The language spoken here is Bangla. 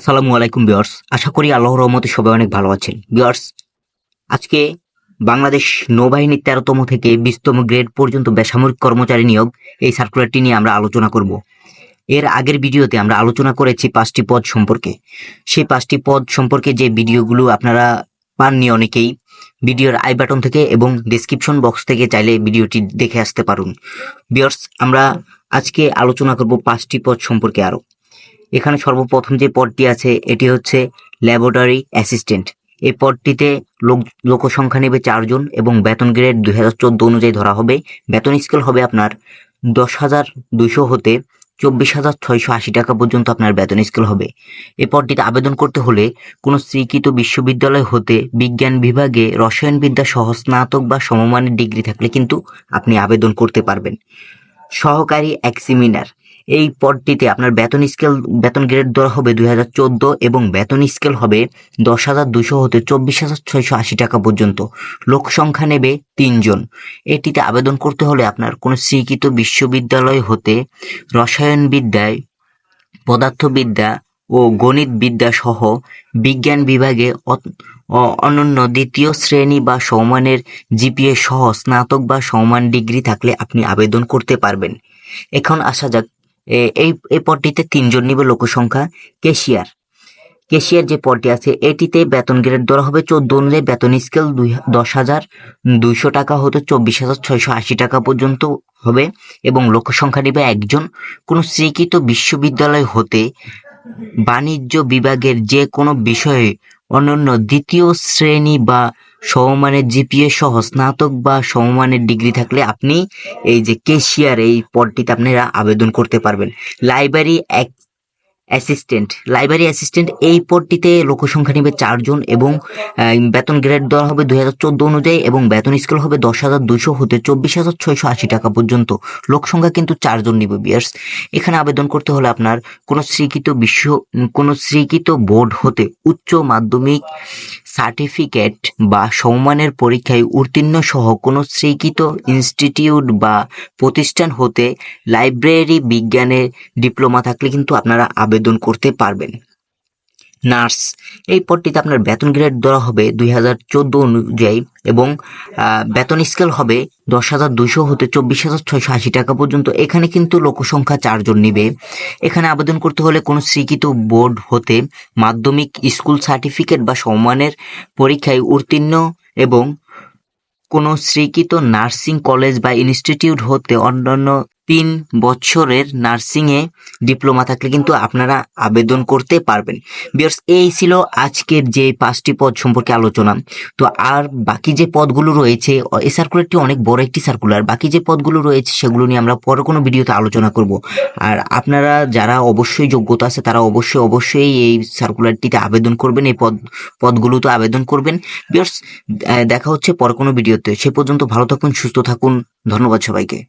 আসসালামু আলাইকুম বিয়ার্স আশা করি আল্লাহর রহমতে সবাই অনেক ভালো আছেন। বিয়ার্স আজকে বাংলাদেশ নৌবাহিনীর তেরোতম থেকে বিশতম গ্রেড পর্যন্ত বেসামরিক কর্মচারী নিয়োগ এই সার্কুলারটি নিয়ে আমরা আলোচনা করব। এর আগের ভিডিওতে আমরা আলোচনা করেছি পাঁচটি পদ সম্পর্কে। সেই পাঁচটি পদ সম্পর্কে যে ভিডিওগুলো আপনারা পাননি অনেকেই, ভিডিওর আই বাটন থেকে এবং ডিসক্রিপশন বক্স থেকে চাইলে ভিডিওটি দেখে আসতে পারুন। বিয়ার্স আমরা আজকে আলোচনা করব পাঁচটি পদ সম্পর্কে আরও এখানে সর্বপ্রথম যে পদটি আছে, এটি হচ্ছে ল্যাবরেটরি অ্যাসিস্ট্যান্ট এই পদটিতে লোক, লোকসংখ্যা নেবে চারজন এবং বেতন গ্রেড দুই হাজার চোদ্দ অনুযায়ী ধরা হবে। বেতন স্কেল হবে আপনার দশ হাজার দুইশো হতে চব্বিশ হাজার ছয়শো আশি টাকা পর্যন্ত আপনার বেতন স্কেল হবে। এই পদটিতে আবেদন করতে হলে কোনো স্বীকৃত বিশ্ববিদ্যালয় হতে বিজ্ঞান বিভাগে রসায়নবিদ্যা সহ স্নাতক বা সমমানের ডিগ্রি থাকলে কিন্তু আপনি আবেদন করতে পারবেন। সহকারী এক্সিমিনার এই পদটিতে আপনার বেতন স্কেল, বেতন গ্রেড ধরা হবে দুই হাজার চোদ্দ এবং বেতন স্কেল হবে দশ হাজার দুশো হতে চব্বিশ হাজার ছয়শো আশি টাকা পর্যন্ত। লোক সংখ্যা নেবে তিনজন। এটিতে আবেদন করতে হলে আপনার কোনো স্বীকৃত বিশ্ববিদ্যালয় হতে রসায়নবিদ্যায়, পদার্থবিদ্যা ও গণিত বিদ্যা সহ বিজ্ঞান বিভাগে অনন্য দ্বিতীয় শ্রেণি বা সমমানের জিপিএ সহ স্নাতক বা সমান ডিগ্রি থাকলে আপনি আবেদন করতে পারবেন। এখন আসা যাক এই এই পদটিতে তিনজন নিবে লোকসংখ্যা। কেশিয়ার কেশিয়ার যে পদটি আছে, এটিতে বেতন গ্রেড ধরা হবে চোদ্দ অনুযায়ী। বেতন স্কেল দুই, দশ হাজার দুইশো টাকা হতে চব্বিশ হাজার ছয়শো আশি টাকা পর্যন্ত হবে এবং লোকসংখ্যা নিবে একজন। কোনো স্বীকৃত বিশ্ববিদ্যালয় হতে বাণিজ্য বিভাগের যে কোনো বিষয়ে অনন্য দ্বিতীয় শ্রেণি বা সমমানের জিপিএ সহ স্নাতক বা সমমানের ডিগ্রি থাকলে আপনি এই যে কেশিয়ার এই পদটিতে আপনারা আবেদন করতে পারবেন। লাইব্রেরি অ্যাসিস্ট্যান্ট লাইব্রেরি অ্যাসিস্ট্যান্ট এই পদটিতে লোকসংখ্যা নেবে চারজন এবং বেতন গ্রেড দেওয়া হবে দুই হাজার চোদ্দ অনুযায়ী এবং বেতন স্কেল হবে দশ হাজার দুশো হতে চব্বিশ হাজার ছয়শো আশি টাকা পর্যন্ত। লোকসংখ্যা কিন্তু চারজন নিবে বিয়ার্স। এখানে আবেদন করতে হলে আপনার কোনো স্বীকৃত বিশ্ব, কোনো স্বীকৃত বোর্ড হতে উচ্চ মাধ্যমিক সার্টিফিকেট বা সম্মানের পরীক্ষায় উত্তীর্ণ সহ কোনো স্বীকৃত ইনস্টিটিউট বা প্রতিষ্ঠান হতে লাইব্রেরি বিজ্ঞানের ডিপ্লোমা থাকলে কিন্তু আপনারা আবেদন করতে পারবেন। নার্স। এই পদটিতে আপনার বেতন গ্রেড দেওয়া হবে দুই হাজার চোদ্দ অনুযায়ী এবং বেতন স্কেল হবে দশ হাজার দুশো হতে চব্বিশ হাজার ছয়শো আশি টাকা পর্যন্ত। এখানে কিন্তু লোকসংখ্যা চারজন নিবে। এখানে আবেদন করতে হলে কোনো স্বীকৃত বোর্ড হতে মাধ্যমিক স্কুল সার্টিফিকেট বা সম্মানের পরীক্ষায় উত্তীর্ণ এবং কোনো স্বীকৃত নার্সিং কলেজ বা ইনস্টিটিউট হতে অন্যান্য তিন বছরের নার্সিংয়ে ডিপ্লোমা থাকলে কিন্তু আপনারা আবেদন করতে পারবেন। বিয়ার্স, এই ছিল আজকের যে পাঁচটি পদ সম্পর্কে আলোচনা। তো আর বাকি যে পদগুলো রয়েছে, এই সার্কুলারটি অনেক বড় একটি সার্কুলার বাকি যে পদগুলো রয়েছে, সেগুলো নিয়ে আমরা পরে কোনো ভিডিওতে আলোচনা করব। আর আপনারা যারা অবশ্যই যোগ্যতা আছে, তারা অবশ্যই অবশ্যই এই সার্কুলারটিতে আবেদন করবেন, এই পদ, পদগুলোতে আবেদন করবেন। বিয়ার্স দেখা হচ্ছে পরে কোনো ভিডিওতে। সে পর্যন্ত ভালো থাকুন, সুস্থ থাকুন। ধন্যবাদ সবাইকে।